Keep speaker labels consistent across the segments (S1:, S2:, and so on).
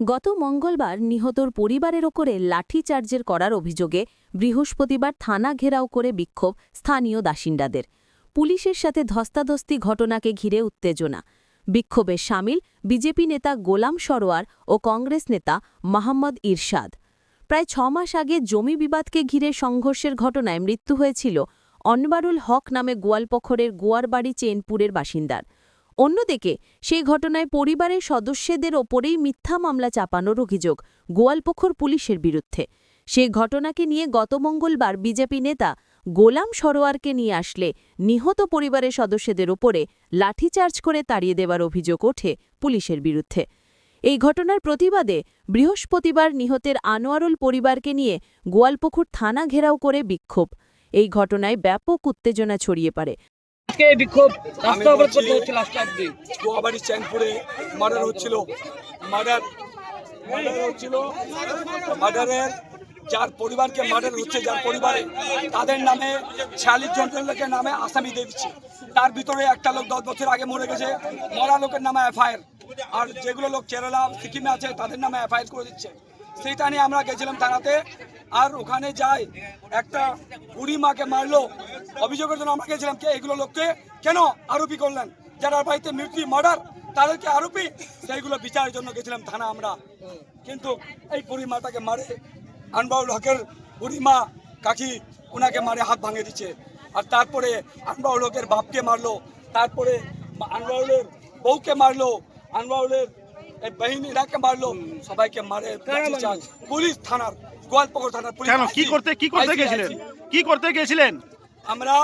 S1: গত মঙ্গলবার নিহতর পরিবারের ওপরে লাঠিচার্জের করার অভিযোগে বৃহস্পতিবার থানা ঘেরাও করে বিক্ষোভ স্থানীয় বাসিন্দাদের। পুলিশের সাথে ধস্তাধস্তি ঘটনাকে ঘিরে উত্তেজনা। বিক্ষোভে সামিল বিজেপি নেতা গোলাম সরোয়ার ও কংগ্রেস নেতা মোহাম্মদ ইরশাদ। প্রায় ছ মাস আগে জমি বিবাদকে ঘিরে সংঘর্ষের ঘটনায় মৃত্যু হয়েছিল অনবারুল হক নামে গোয়ালপখরের গোয়ারবাড়ি চেনপুরের বাসিন্দার। অন্যদিকে, সেই ঘটনায় পরিবারের সদস্যদের ওপরেই মিথ্যা মামলা চাপানোর অভিযোগ গোয়ালপোখর পুলিশের বিরুদ্ধে। সেই ঘটনাকে নিয়ে গত মঙ্গলবার বিজেপি নেতা গোলাম সরোয়ারকে নিয়ে আসলে নিহত পরিবারের সদস্যদের ওপরে লাঠিচার্জ করে তাড়িয়ে দেওয়ার অভিযোগ ওঠে পুলিশের বিরুদ্ধে। এই ঘটনার প্রতিবাদে বৃহস্পতিবার নিহতের আনোয়ারুল পরিবারকে নিয়ে গোয়ালপুকুর থানা ঘেরাও করে বিক্ষোভ। এই ঘটনায় ব্যাপক উত্তেজনা ছড়িয়ে পড়ে।
S2: আজকে এই বিক্ষোভ রাস্তা অবরোধ করতে হচ্ছে লাস্ট অব্দি
S3: গোয়াবাড়ি চ্যানপুরে মার্ডার হচ্ছিল। মার্ডার মার্ডার হচ্ছিল। মার্ডারের যার পরিবারকে মার্ডার হচ্ছে, যার পরিবারে তাদের নামে ছিয়াল্লিশ জন লোকের নামে আসামি দিয়ে দিচ্ছে। তার ভিতরে একটা লোক দশ বছর আগে মরে গেছে, মরা লোকের নামে এফআইআর। আর যেগুলো লোক কেরালা, সিকিমে আছে, তাদের নামে এফআইআর করে দিচ্ছে। সেইটা নিয়ে আমরা গেছিলাম থানাতে। আর ওখানে যাই একটা বুড়ি মাকে মারলো। অভিযোগের জন্য আমরা গেছিলাম, কে এগুলো লোককে কেন আরোপি করলেন? যারা বাড়িতে মৃত্যু, মার্ডার, তাদেরকে আরোপি? সেইগুলো বিচারের জন্য গেছিলাম থানা আমরা। কিন্তু এই বুড়ি মাটাকে মারে, আনবাউল হকের বুড়ি মা কাকি ওনাকে মারে, হাত ভাঙে দিচ্ছে। আর তারপরে আনবাউল হকের বাপকে মারলো, তারপরে আনবাউলের বউকে মারলো, আনবাউলের এই বাহিনী এরাকে মারলো সবাইকে মারে পুলিশ থানার গোয়ালপুকুর থানার পুলিশ
S4: কি করতে কি করতে গেছিলেন? কি করতে গেছিলেন?
S3: আমরা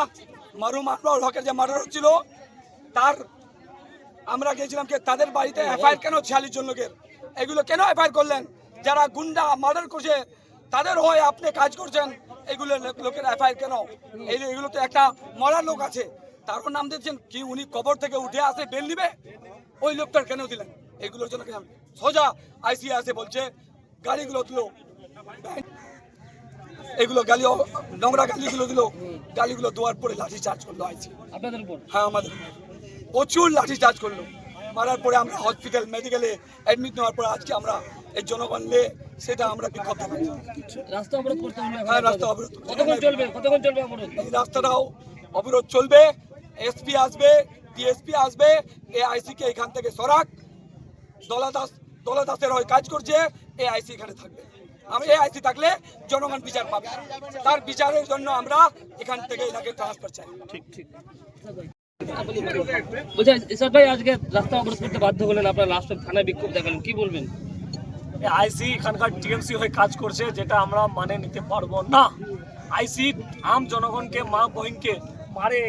S3: মারুম আনোয়ার হকের যে মার্ডার হচ্ছিল তার আমরা গেছিলাম কে তাদের বাড়িতে এফআইআর কেন ছিয়াল্লিশ জন লোকের? এগুলো কেন এফআইআর করলেন? যারা গুন্ডা মার্ডার করছে তাদের হয়ে আপনি কাজ করছেন এগুলো লোক- লোকের এফআইআর কেন? এই এগুলো তো একটা মরা লোক আছে তারপর নাম দিচ্ছেন কি উনি কবর থেকে উঠে আসে বেল নিবে? ওই লোকটার কেন দিলেন? এগুলোর জন্য সোজা আইসি বলছে গাড়িগুলো দিলো এগুলো গালি নোংরা গালিগুলো দিল। গালিগুলো দেওয়ার পরে লাঠি চার্জ করল আইসি
S2: আপনাদের উপর?
S3: হ্যাঁ আমাদের প্রচুর লাঠি চার্জ করল। মারার পরে আমরা হসপিটাল মেডিকেলে অ্যাডমিট নেওয়ার পরে আজকে আমরা এই জনগণ লে সেটা আমরা বিক্ষোভ দেখাচ্ছি।
S2: রাস্তা অবরোধ করতে হলে
S3: হ্যাঁ রাস্তা অবরোধ
S2: কতক্ষণ চলবে? কতক্ষণ চলবে অবরোধ?
S3: এই রাস্তাটাও অবরোধ চলবে। এসপি আসবে ডিএসপি আসবে এ আইসিকে এখান থেকে সরাক। দলা দাস দলা দাসের হয়ে কাজ করছে এ আইসি এখানে থাকবে। আমি এ আইসি থাকলে জনগণ বিচার পাবে। তার বিচারের জন্য আমরা এখান থেকে এনাকে ট্রান্সফার চাই।
S2: বলছি ইসাদ ভাই আজকে রাস্তা অবরোধ করতে বাধ্য হলেন আপনার লাস্ট থানায় বিক্ষোভ দেখালেন কি বলবেন?
S5: আইসি এখানকার টিএমসি হয়ে কাজ করছে যেটা আমরা মানে নিতে পারব না। আইসি আম জনগণকে মা বহিনকে মারে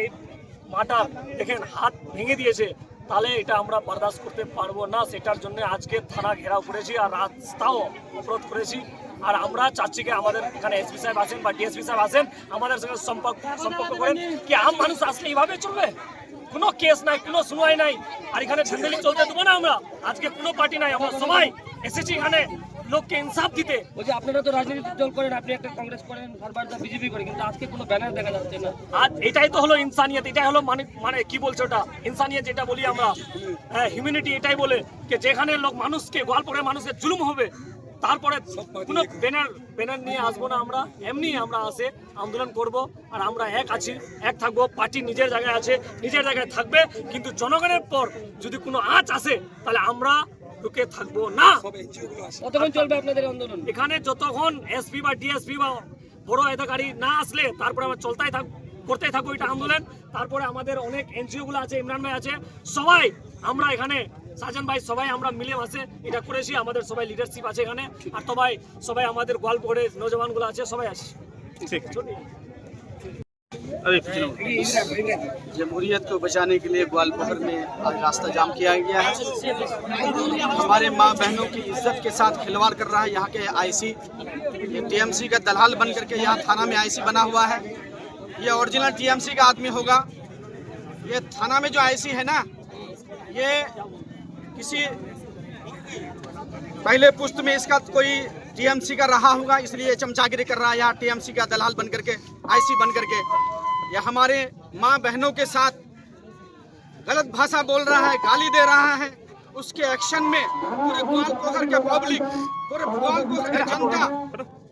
S5: মাটা দেখেন হাত ভেঙে দিয়েছে। তাহলে এটা আমরা বরদাস্ত করতে পারব না। সেটার জন্য আজকে থানা ঘেরাও করেছি আর রাস্তাও অবরোধ করেছি। আর আমরা চাচ্ছি কি আমাদের এখানে এসপি সাহেব আছেন বা ডিএসপি সাহেব আছেন আমাদের সঙ্গে সম্পর্ক সম্পর্ক করেন কি আম মানুষ আসলে এইভাবে চলবে? কোনো কেস নাই, কোনো শুনাই নাই। আর এখানে ঝান্ডেলি চলতে দেবো না আমরা। আজকে কোনো পার্টি নাই, আমরা সবাই এসেছি এখানে। লোককে ইনসাফ দিতে।
S2: বলছি আপনারা তো রাজনৈতিক দল করেন আপনি একটা কংগ্রেস করেন বিজেপি করে কিন্তু আজকে কোনো ব্যানার দেখা যাচ্ছে না।
S5: আর এটাই তো হলো ইনসানিয়ত এটাই হলো মানে মানে কি বলছে ওটা? ইনসানিয়ত যেটা বলি আমরা হ্যাঁ হিউম্যানিটি এটাই বলে যে যেখানে লোক মানুষকে গল্পের মানুষের জুলুম হবে তারপরে কোনো ব্যানার ব্যানার নিয়ে আসব না আমরা এমনি আমরা আসে আন্দোলন করব আর আমরা এক আছি এক থাকব পার্টি নিজের জায়গায় আছে নিজের জায়গায় থাকবে কিন্তু জনগণের পর যদি কোনো আঁচ আসে তাহলে আমরা রুকে থাকব না।
S3: এনজিওগুলো
S2: কতক্ষণ চলবে আপনাদের আন্দোলন?
S5: এখানে যতক্ষণ এসপি বা ডিএসপি বা বড় অধিকারী না আসলে তারপরে আমরা চলতেই থাক করতেই থাকব এটা আন্দোলন। তারপরে আমাদের অনেক এনজিও গুলো আছে ইমরান ভাই আছে। সবাই আমরা এখানে সাজন ভাই সবাই আমরা মিলে মাসে এটা করেছি আমাদের সবাই লিডারশিপ আছে এখানে। আর সবাই সবাই আমাদের গোয়ালপুরের নজওয়ানগুলো আছে সবাই আছে।
S4: ঠিক।
S5: ছোটি।
S6: जमहूरियत को बचाने के लिए ग्वालपोखर में आज रास्ता जाम किया गया है। हमारे माँ बहनों की इज़्ज़त के साथ खिलवाड़ कर रहा है यहाँ के आईसी टीएमसी का दलाल बन करके यहाँ थाना में आईसी बना हुआ है। ये ओरिजिनल टीएमसी का आदमी होगा। ये थाना में जो आईसी है ना, ये किसी पहले पुस्त में इसका कोई टीएमसी का रहा होगा, इसलिए चमचागिरी कर रहा है यहाँ टीएमसी का दलाल बन करके आईसी बन करके ये हमारे माँ बहनों के साथ गलत भाषा बोल रहा है गाली दे रहा है उसके एक्शन में पूरे ग्वालपोखर के पब्लिक पूरे ग्वालपोखर की जनता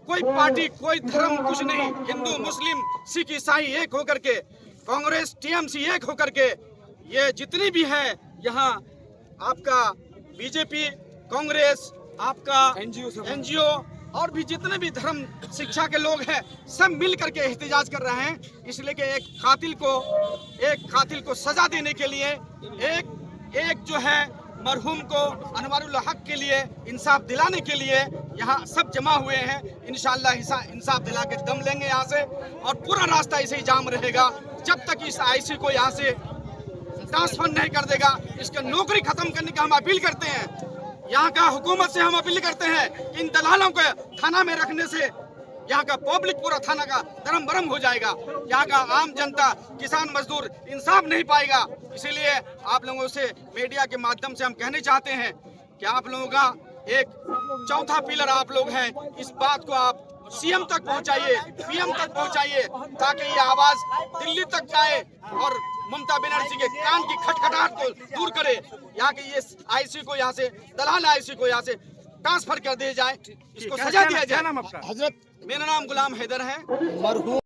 S6: कोई पार्टी कोई धर्म कुछ नहीं हिंदू मुस्लिम सिख ईसाई एक होकर के कांग्रेस टीएमसी एक होकर के ये जितनी भी है यहाँ आपका बीजेपी कांग्रेस आपका एनजीओ और भी जितने भी धर्म, शिक्षा के लोग हैं, सब मिल करके एहतजाज कर रहे हैं। इसलिए कि एक कातिल को, एक कातिल को सजा देने के लिए, एक एक जो है मरहूम को अनवारुल हक के लिए इंसाफ दिलाने के लिए यहाँ सब जमा हुए हैं। इंशाल्लाह इंसाफ दिला के दम लेंगे यहाँ से और पूरा रास्ता ऐसे ही जाम रहेगा। जब तक इस आईसी को यहाँ से ट्रांसफ़र नहीं कर देगा, इसका नौकरी खत्म करने का हम अपील करते हैं। यहाँ का हुकूमत से हम अपील करते हैं इन दलालों को थाना में रखने से यहाँ का पब्लिक पूरा थाना का धर्म भरम हो जाएगा। यहाँ का आम जनता, किसान मजदूर इंसाफ नहीं पाएगा। इसीलिए आप लोगों से, मीडिया के माध्यम से हम कहने चाहते हैं कि आप लोगों का एक चौथा पिलर आप लोग हैं। इस बात को आप सीएम तक पहुंचाइए, पीएम तक पहुंचाइए ताकि ये आवाज़ दिल्ली तक जाए और ममता बनर्जी के कान की खटखटाहट को दूर करे। यहाँ के ये आईसी को यहाँ से दलाल आईसी को यहाँ से ट्रांसफ़र कर दिया जाए। इसको सजा दिया जाए।
S4: नाम
S6: हज़रत मेरा नाम गुलाम हैदर है।